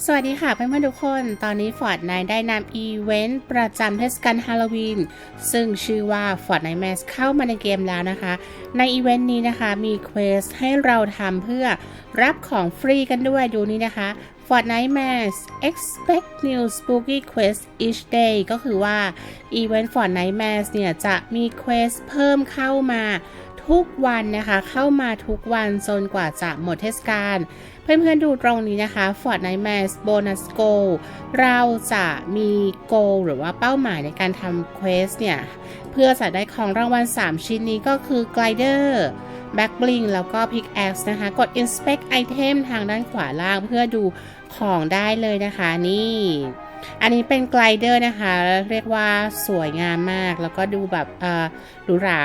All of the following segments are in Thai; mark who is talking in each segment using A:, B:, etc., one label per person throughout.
A: สวัสดีค่ะเพื่อนๆทุกคน ตอนนี้ Fortnite ได้นำอีเวนต์ประจำเทศกาลฮาโลวีน ซึ่งชื่อว่า Fortnite Mask เข้ามาในเกมแล้วนะคะ ในอีเวนต์นี้นะคะมีเควสให้เราทำเพื่อรับของฟรีกันด้วยดูนี่นะคะ Fortnite Mask expect new spooky quest each day ก็คือว่าอีเวนต์ Fortnite Mask เนี่ยจะมีเควสเพิ่มเข้ามา ทุกวันนะคะ เข้ามาทุกวันจนกว่าจะหมดเทศกาลเพื่อนๆดูตรงนี้นะคะ Fortnite m a s Bonus Goal เราจะมี goal หรือว่าเป้าหมายในการทำ quest เนี่ย เพื่อจะได้ของรางวัล 3 ชิ้นนี้ก็คือ glider back bling แล้วก็ pickaxe นะคะ กด inspect item ทางด้านขวาล่างเพื่อดูของได้เลยนะคะนี่ อันนี้เป็นไกลเดอร์นะคะ เรียกว่าสวยงามมาก แล้วก็ดูแบบหรูหรา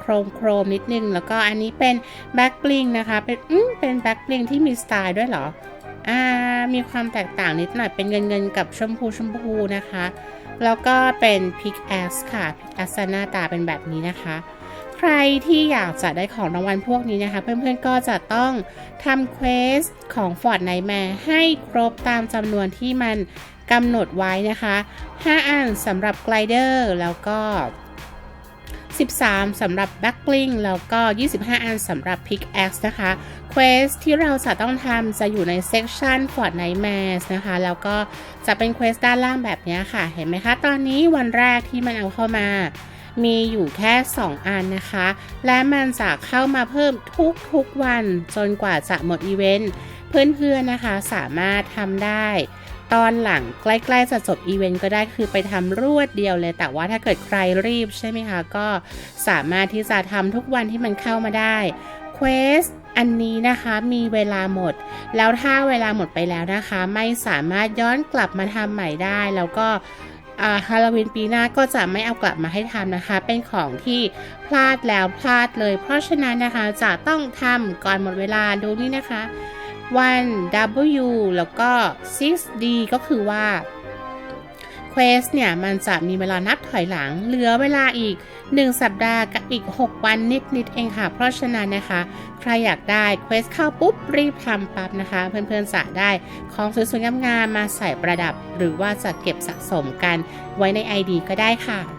A: โครมโครมนิดนึง แล้วก็อันนี้เป็นแบ็กบลิงนะคะ เป็นอืมเป็นแบ็กบลิงที่มีสไตล์ด้วยเหรอ อ่า มีความแตกต่างนิดหน่อย เป็นเงินเงินกับชมพูชมพูนะคะ แล้วก็เป็นพิกแอสค่ะพิกแอสหน้าตาเป็นแบบนี้นะคะใครที่อยากจะได้ของรางวัลพวกนี้นะคะ เพื่อนๆก็จะต้องทำเควสของ Fort Nightmare ให้ครบตามจำนวนที่มัน กำหนดไว้นะคะ 5 อันสำหรับไกลเดอร์แล้วก็ 13สำหรับ Backbling แล้วก็ 25 อันสำหรับ Pickaxe นะคะเควสที่เราจะต้องทำจะอยู่ในเซ c ชัน Fort Nightmares นะคะ แล้วก็จะเป็นเควสด้านล่างแบบนี้ค่ะ เห็นไหมคะ ตอนนี้วันแรกที่มันเอาเข้ามา มีอยู่แค่ 2 อันนะคะ และมันจะเข้ามาเพิ่มทุกๆวันจนกว่าจะหมดอีเวนต์ เพื่อนๆนะคะสามารถทำได้ ตอนหลังใกล้ๆจะจบอีเวนต์ก็ได้คือไปทำรวดเดียวเลย แต่ว่าถ้าเกิดใครรีบใช่ไหมคะ ก็สามารถที่จะทำทุกวันที่มันเข้ามาได้เควสอันนี้นะคะมีเวลาหมด แล้วถ้าเวลาหมดไปแล้วนะคะ ไม่สามารถย้อนกลับมาทำใหม่ได้ แล้วก็ฮาโลวีนปีหน้าก็จะไม่เอากลับมาให้ทำนะคะ เป็นของที่พลาดแล้วพลาดเลย เพราะฉะนั้นนะคะจะต้องทำก่อนหมดเวลาดูนี่นะคะ 1 W แล้วก็ 6D ก็คือว่า Quest เนี่ย มันจะมีเวลานับถอยหลัง เหลือเวลาอีก 1 สัปดาห์กับอีก 6 วันนิด ๆ เองค่ะ เพราะฉะนั้นนะคะ ใครอยากได้ Quest เข้าปุ๊บ รีบทำปั๊บนะคะ เพื่อน ๆ จะได้ของสวย ๆ งาม ๆ มาใส่ประดับ หรือว่าจะเก็บสะสมกันไว้ใน ID ก็ได้ค่ะ